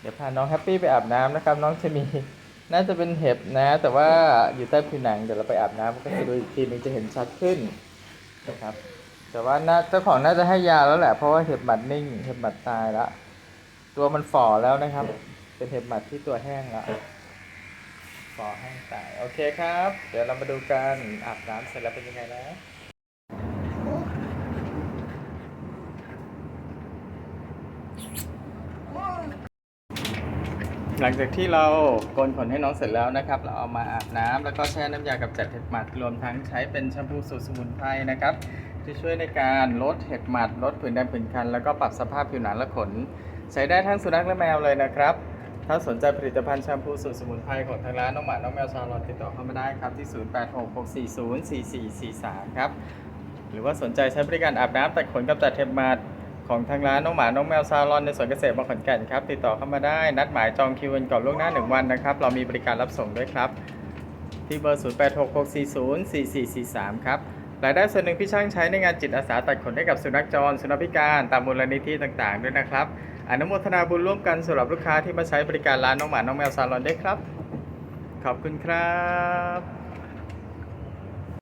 เดี๋ยวพาน้องแฮปปี้ไปอาบน้ำนะครับ น้องจะมีน่าจะเป็นเห็บนะ แต่ว่าอยู่ใต้ผิวหนังเดี๋ยวเราไปอาบน้ำก็จะดูอีกทีนึงจะเห็นชัดขึ้นนะครับ แต่ว่าน่าเจ้าของน่าจะให้ยาแล้วแหละเพราะว่าเห็บหมัดนิ่ง เห็บหมัดตายละตัวมันฝ่อแล้วนะครับ เป็นเห็บหมัดที่ตัวแห้งละฝ่อแห้งตายโอเคครับ เดี๋ยวเรามาดูกันอาบน้ำเสร็จแล้วเป็นยังไงแล้ว หลังจากที่เราโกนขนให้น้องเสร็จแล้วนะครับ เราเอามาอาบน้ำแล้วก็แช่น้ำยากำจัดเห็บหมัดรวมทั้งใช้เป็นแชมพูสูตรสมุนไพรนะครับที่ช่วยในการลดเห็บหมัดลดผื่นแดงผื่นคัน แล้วก็ปรับสภาพผิวหนังและขน ใช้ได้ทั้งสุนัขและแมวเลยนะครับ ถ้าสนใจผลิตภัณฑ์แชมพูสูตรสมุนไพรของทางร้านน้องหมาน้องแมวชาลอนติดต่อเข้ามาได้ครับที่ 0866404443 ครับหรือว่าสนใจใช้บริการอาบน้ำตัดขนกำจัดเห็บหมัด ของทางร้านน้องหมา น้องแมวซาลอนในสวนเกษตรบางขอนแก่นครับ ติดต่อเข้ามาได้ นัดหมายจองคิวกันก่อนล่วงหน้า 1 วันนะครับ เรามีบริการรับส่งด้วยครับ ที่เบอร์ 0866404443 ครับรายได้ส่วนหนึ่งพี่ช่างใช้ในงานจิตอาสาตัดขนให้กับสุนัขจร สุนัขพิการ ตามมูลนิธิต่างๆ ด้วยนะครับ อนุโมทนาบุญร่วมกันสำหรับลูกค้าที่มาใช้บริการร้านน้องหมา น้องแมวซาลอนด้วยครับ ขอบคุณครับ